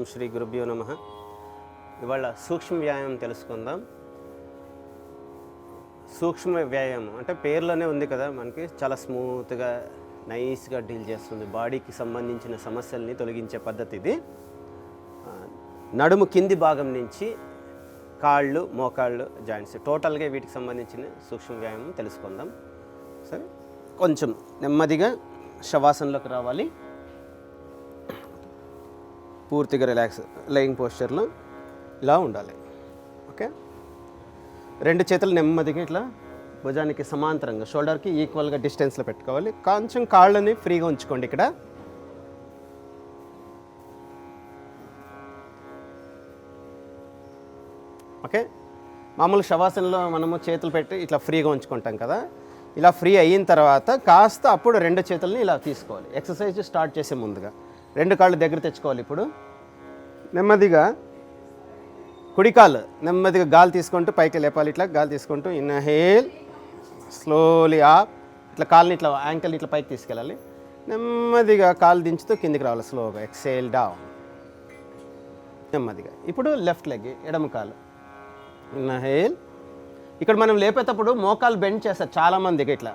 ఓం శ్రీ గురుభ్యో నమ. ఇవాళ సూక్ష్మ వ్యాయామం తెలుసుకుందాం. సూక్ష్మ వ్యాయామం అంటే పేర్లోనే ఉంది కదా మనకి. చాలా స్మూత్గా నైస్గా డీల్ చేస్తుంది. బాడీకి సంబంధించిన సమస్యల్ని తొలగించే పద్ధతి ఇది. నడుము కింది భాగం నుంచి కాళ్ళు మోకాళ్ళు జాయింట్స్. టోటల్గా వీటికి సంబంధించిన సూక్ష్మ వ్యాయామం తెలుసుకుందాం. సరే? కొంచెం నెమ్మదిగా శవాసనలోకి రావాలి. పూర్తిగా రిలాక్స్ లయింగ్ పోస్చర్లో ఇలా ఉండాలి. ఓకే? రెండు చేతులు నెమ్మదిగా ఇట్లా భుజానికి సమాంతరంగా షోల్డర్కి ఈక్వల్గా డిస్టెన్స్లో పెట్టుకోవాలి. కొంచెం కాళ్ళని ఫ్రీగా ఉంచుకోండి ఇక్కడ. ఓకే? మామూలు శవాసనలో మనము చేతులు పెట్టి ఇట్లా ఫ్రీగా ఉంచుకుంటాం కదా. ఇలా ఫ్రీ అయిన తర్వాత కాస్త అప్పుడు రెండు చేతుల్ని ఇలా తీసుకోవాలి. ఎక్సర్సైజ్ స్టార్ట్ చేసే ముందుగా. రెండు కాళ్ళు దగ్గర తెచ్చుకోవాలి ఇప్పుడు. నెమ్మదిగా కుడి కాళ్ళు నెమ్మదిగా గాలి తీసుకుంటూ పైకి లేపాలి ఇట్లా గాలి తీసుకుంటూ ఇన్హేల్ స్లోలీ ఆప్ ఇట్లా కాళ్ళని ఇట్లా యాంకిల్ ఇట్లా పైకి తీసుకెళ్ళాలి. నెమ్మదిగా కాలు దించుతూ కిందికి రావాలి స్లోగా. Exhale down. నెమ్మదిగా. ఇప్పుడు లెఫ్ట్ లెగ్ ఎడమ కాలు. ఇన్హేల్. ఇక్కడ మనం లేపేటప్పుడు మోకాలు బెండ్ చేస్తారు చాలామందికి ఇట్లా.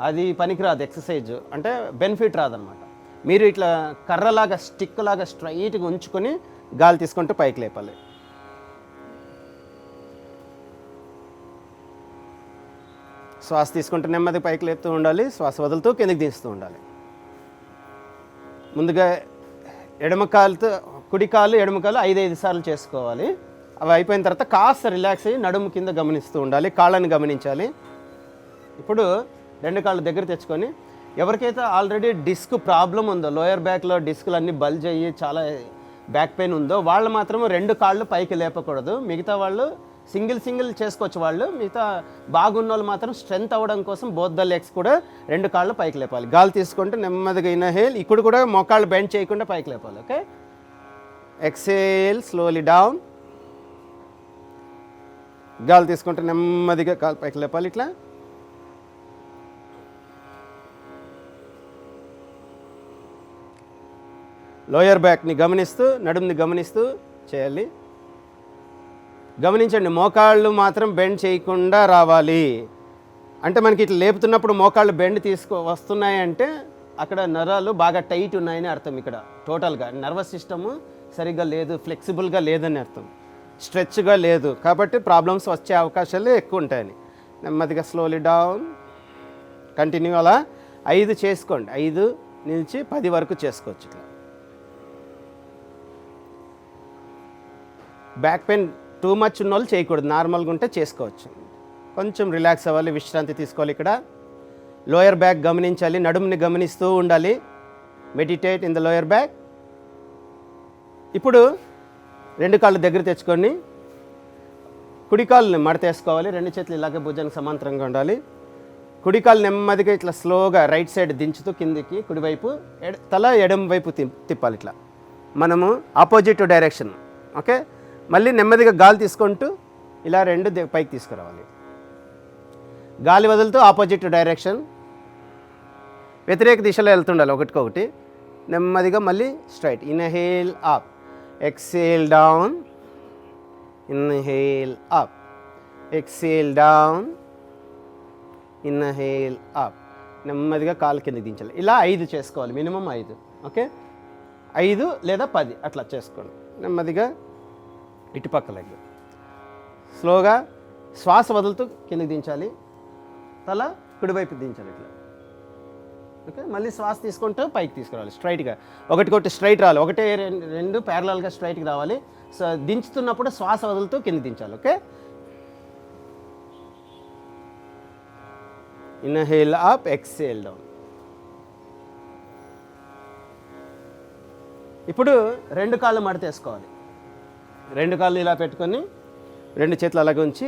అది పనికిరాదు ఎక్సర్సైజ్. అంటే బెనిఫిట్ రాదనమాట. మీరు ఇట్లా కర్రలాగా స్టిక్ లాగా స్ట్రైట్గా ఉంచుకొని గాలి తీసుకుంటూ పైకి లేపాలి. శ్వాస తీసుకుంటూ నెమ్మది పైకి లేపుతూ ఉండాలి. శ్వాస వదులుతూ కిందకి తీస్తూ ఉండాలి. ముందుగా ఎడమ కాలుతో కుడి కాలు ఎడమ కాలు ఐదు ఐదు సార్లు చేసుకోవాలి. అవి అయిపోయిన తర్వాత కాస్త రిలాక్స్ అయ్యి నడుము కింద గమనిస్తూ ఉండాలి. కాళ్ళని గమనించాలి. ఇప్పుడు రెండు కాళ్ళు దగ్గర తెచ్చుకొని ఎవరికైతే ఆల్రెడీ డిస్క్ ప్రాబ్లం ఉందో లోయర్ బ్యాక్లో డిస్కులు అన్నీ బల్జ్ అయ్యి చాలా బ్యాక్ పెయిన్ ఉందో వాళ్ళు మాత్రం రెండు కాళ్ళు పైకి లేపకూడదు. మిగతా వాళ్ళు సింగిల్ సింగిల్ చేసుకోవచ్చు వాళ్ళు. మిగతా బాగున్న వాళ్ళు మాత్రం స్ట్రెంత్ అవ్వడం కోసం బోద్ద లెగ్స్ కూడా రెండు కాళ్ళు పైకి లేపాలి. గాలి తీసుకుంటే నెమ్మదిగా ఇన్హేల్. ఇక్కడ కూడా మోకాళ్ళు బెండ్ చేయకుండా పైకి లేపాలి. ఓకే? Exhale slowly down. గాలి తీసుకుంటే నెమ్మదిగా కాలు పైకి లేపాలి ఇట్లా. లోయర్ బ్యాక్ని గమనిస్తూ నడుముని గమనిస్తూ చేయాలి. గమనించండి మోకాళ్ళు మాత్రం బెండ్ చేయకుండా రావాలి. అంటే మనకి ఇట్లా లేపుతున్నప్పుడు మోకాళ్ళు బెండ్ తీసుకో వస్తున్నాయంటే అక్కడ నరాలు బాగా టైట్ ఉన్నాయని అర్థం ఇక్కడ. టోటల్గా నర్వస్ సిస్టము సరిగ్గా లేదు ఫ్లెక్సిబుల్గా లేదని అర్థం. స్ట్రెచ్గా లేదు కాబట్టి ప్రాబ్లమ్స్ వచ్చే అవకాశాలు ఎక్కువ ఉంటాయని. నెమ్మదిగా స్లోలీ డౌన్. కంటిన్యూ అలా ఐదు చేసుకోండి. ఐదు నుంచి పది వరకు చేసుకోవచ్చు ఇట్లా. బ్యాక్ పెయిన్ టూ మచ్ ఉన్న వాళ్ళు చేయకూడదు. నార్మల్గా ఉంటే చేసుకోవచ్చు. కొంచెం రిలాక్స్ అవ్వాలి విశ్రాంతి తీసుకోవాలి ఇక్కడ. లోయర్ బ్యాక్ గమనించాలి నడుముని గమనిస్తూ ఉండాలి. Meditate in the lower back. ఇప్పుడు రెండు కాళ్ళు దగ్గర తెచ్చుకొని కుడి కాళ్ళని మడతేసుకోవాలి. రెండు చేతులు ఇలాగే భుజానికి సమాంతరంగా ఉండాలి. కుడి కాలు నెమ్మదిగా ఇట్లా స్లోగా రైట్ సైడ్ దించుతూ కిందికి కుడివైపు ఎడ తల ఎడం వైపు తిప్పాలి ఇట్లా. మనము ఆపోజిట్ డైరెక్షన్. ఓకే? మళ్ళీ నెమ్మదిగా గాలి తీసుకుంటూ ఇలా రెండు దే- పైకి తీసుకురావాలి. గాలి వదులుతూ ఆపోజిట్ డైరెక్షన్. వ్యతిరేక దిశలో వెళ్తుండాలి ఒకటికొకటి. నెమ్మదిగా మళ్ళీ straight. Inhale up. Exhale down. Inhale up. Exhale down. Inhale up. నెమ్మదిగా కాలు కిందకి దించాలి. ఇలా ఐదు చేసుకోవాలి. మినిమం ఐదు. ఓకే? ఐదు లేదా పది. అట్లా చేసుకోండి. నెమ్మదిగా ఇటుపక్క లెగ్ స్లోగా శ్వాస వదులుతూ కిందకి దించాలి. తల కుడివైపు దించాలి ఇట్లా. ఓకే? మళ్ళీ శ్వాస తీసుకుంటూ పైకి తీసుకురావాలి స్ట్రైట్గా. ఒకటి కొట్టి స్ట్రైట్ రావాలి. ఒకటే రెండు రెండు ప్యారలల్గా స్ట్రైట్కి రావాలి. సో దించుతున్నప్పుడు శ్వాస వదులుతూ కింద దించాలి. Okay? Inhale up exhale down. ఇప్పుడు రెండు కాళ్ళు మడతేసుకోవాలి. రెండు కాళ్ళు ఇలా పెట్టుకొని రెండు చేతులు అలాగే ఉంచి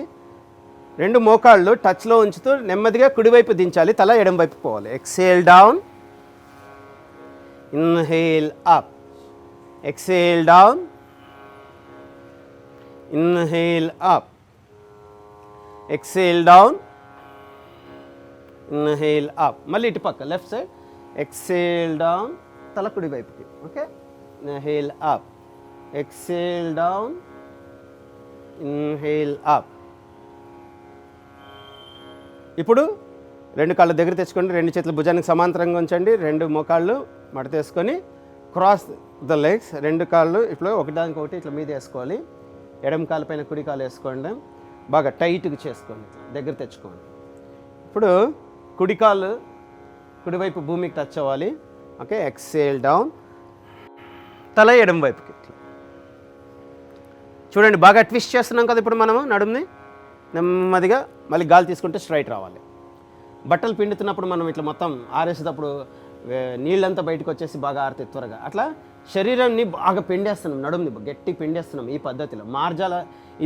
రెండు మోకాళ్ళు టచ్లో ఉంచుతూ నెమ్మదిగా కుడివైపు దించాలి తల ఎడం వైపు పోవాలి. Exhale down inhale up exhale down inhale up exhale down inhale up మళ్ళీ ఇటు పక్క లెఫ్ట్ సైడ్ ఎక్సేల్ డౌన్ తల కుడి వైపుకి okay inhale up exhale down inhale up. ఇప్పుడు రెండు కాళ్ళు దగ్గర తెచ్చుకోండి రెండు చేతులు భుజానికి సమాంతరంగా ఉంచండి రెండు మోకాళ్ళు మడతేసుకొని క్రాస్ ద లెగ్స్ రెండు కాళ్ళు ఇప్పుడు ఒకదానికి ఒకటి ఇట్లా మీద వేసుకోవాలి. ఎడమ కాలు పైన కుడి కాలు వేసుకోండి బాగా టైట్గా చేసుకోండి దగ్గర తెచ్చుకోండి. ఇప్పుడు కుడి కాలు కుడివైపు భూమికి టచ్ అవ్వాలి. ఓకే ఎక్సేల్ డౌన్ తల ఎడమ వైపుకి ఇట్లా. చూడండి బాగా ట్విస్ట్ చేస్తున్నాం కదా ఇప్పుడు మనము నడుముని. నెమ్మదిగా మళ్ళీ గాలి తీసుకుంటే స్ట్రైట్ రావాలి. బట్టలు పిండుతున్నప్పుడు మనం ఇట్లా మొత్తం ఆరేసేటప్పుడు నీళ్ళంతా బయటకు వచ్చేసి బాగా ఆరితే త్వరగా. అట్లా శరీరాన్ని బాగా పిండేస్తున్నాం నడుముని గట్టి పిండేస్తున్నాం ఈ పద్ధతిలో. మార్జాల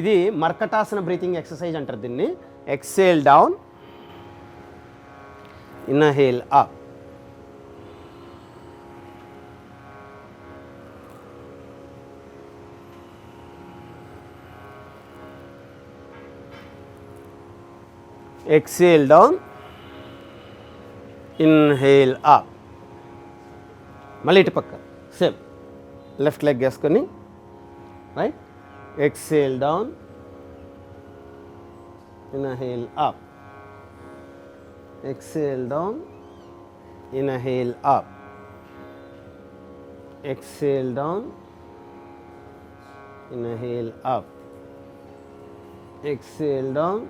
ఇది మర్కటాసన బ్రీతింగ్ ఎక్సర్సైజ్ అంటారు దీన్ని. Exhale down inhale up exhale down. Inhale up. మళ్ళీ ఇటు పక్క. సేమ్ లెఫ్ట్ లెగ్ వేసుకొని. Right exhale down inhale up exhale down inhale up exhale down inhale up exhale down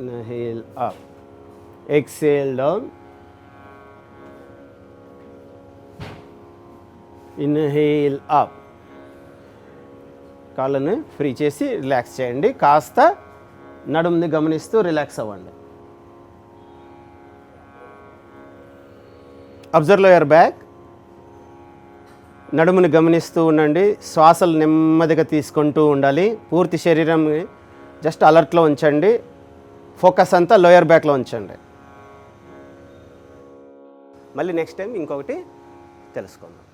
inhale up. Exhale down. Inhale up కాళ్ళను free చేసి relax చేయండి. కాస్త నడుముని గమనిస్తూ relax అవ్వండి. అబ్జర్వ్ లోయర్ బ్యాక్ నడుముని గమనిస్తూ ఉండండి. శ్వాసలు నెమ్మదిగా తీసుకుంటూ ఉండాలి. పూర్తి శరీరం జస్ట్ అలర్ట్లో ఉంచండి. ఫోకస్ అంతా లోయర్ బ్యాక్లో ఉంచండి. మళ్ళీ నెక్స్ట్ టైం ఇంకొకటి తెలుసుకుందాం.